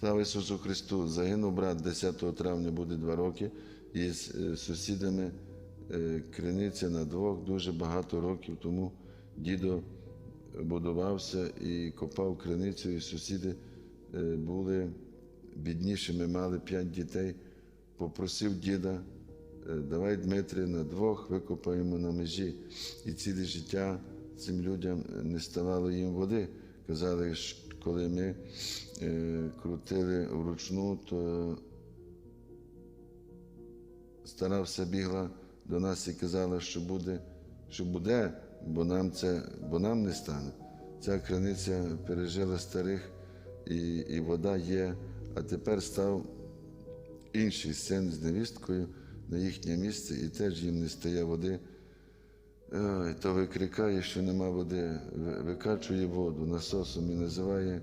Слава Ісусу Христу! Загинув брат 10 травня буде два роки, і з е, сусідами е, криниця на двох дуже багато років тому дідо будувався і копав криницю, і сусіди е, були біднішими, мали п'ять дітей. Попросив діда, давай Дмитрий на двох викопаємо на межі. І ціле життя цим людям не ставало їм води. Казали, що коли ми е, крутили вручну, то стара все бігла до нас і казала, що буде, що буде, бо нам це, бо нам не стане. Ця криниця пережила старих, і, і вода є, а тепер став інший син з невісткою на їхнє місце, і теж їм не стає води. Ой, то викрикає, що нема води, викачує воду насосом і називає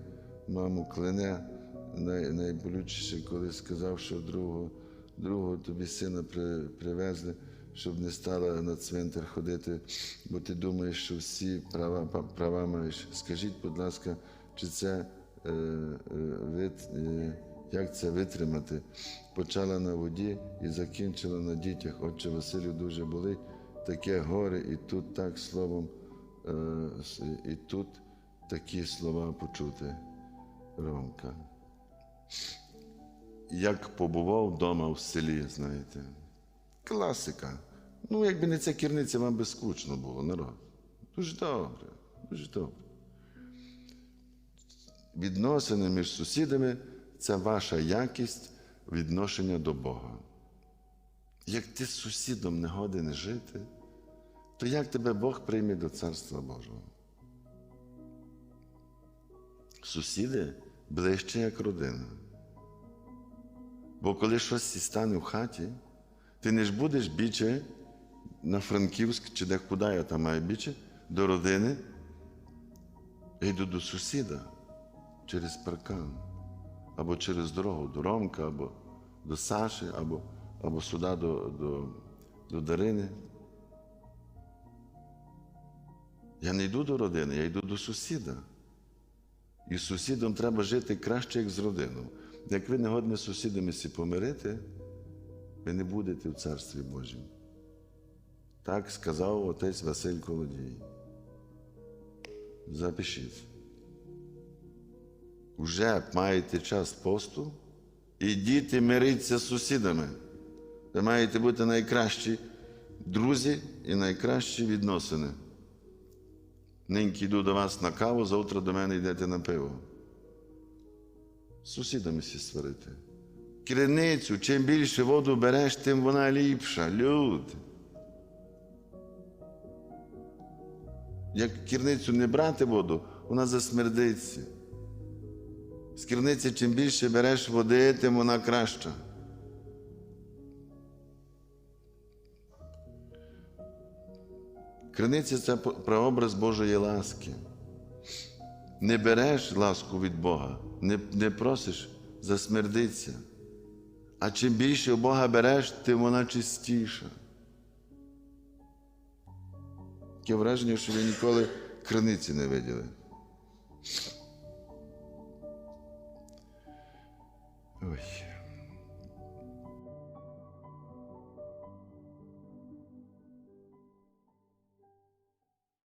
маму клине. Най, найболючіше, коли сказав, що другого, другого тобі сина при, привезли, щоб не стала на цвинтар ходити, бо ти думаєш, що всі права, права маєш. Скажіть, будь ласка, чи це е, е, вит, е, як це витримати? Почала на воді і закінчила на дітях. Отче Василю дуже болить таке горе, і тут так словом, е, і тут такі слова почути. Ромка. Як побував вдома в селі, знаєте. Класика. Ну, якби не ця керниця, вам би скучно було, народ. Дуже добре, дуже добре. Відносини між сусідами це ваша якість відношення до Бога. Як ти з сусідом не годен жити, то як тебе Бог прийме до Царства Божого? Сусіди ближче, як родина. Бо коли щось стане в хаті, ти не ж будеш біче на Франківськ чи де куди я там маю біче, до родини, я йду до сусіда через паркан, або через дорогу до Ромка, або до Саші, або, або сюди до, до, до Дарини. Я не йду до родини, я йду до сусіда. І з сусідом треба жити краще, як з родиною. Як ви не годні з сусідами сі помирити, ви не будете в Царстві Божім. Так сказав отець Василь Колодій. Запишіть. Уже маєте час посту, ідіть і миріться з сусідами. Ви маєте бути найкращі друзі і найкращі відносини. Ниньки йду до вас на каву, завтра до мене йдете на пиво. З сусідами сі сварити. Криницю, чим більше воду береш, тим вона ліпша. Люди. Як кірницю не брати воду, вона засмердиться. З кірниці чим більше береш води, тим вона краща. Криниця це прообраз Божої ласки. Не береш ласку від Бога, не, не просиш, засмердиться. А чим більше у Бога береш, тим вона чистіша. Таке враження, що ви ніколи криниці не виділи. Ой.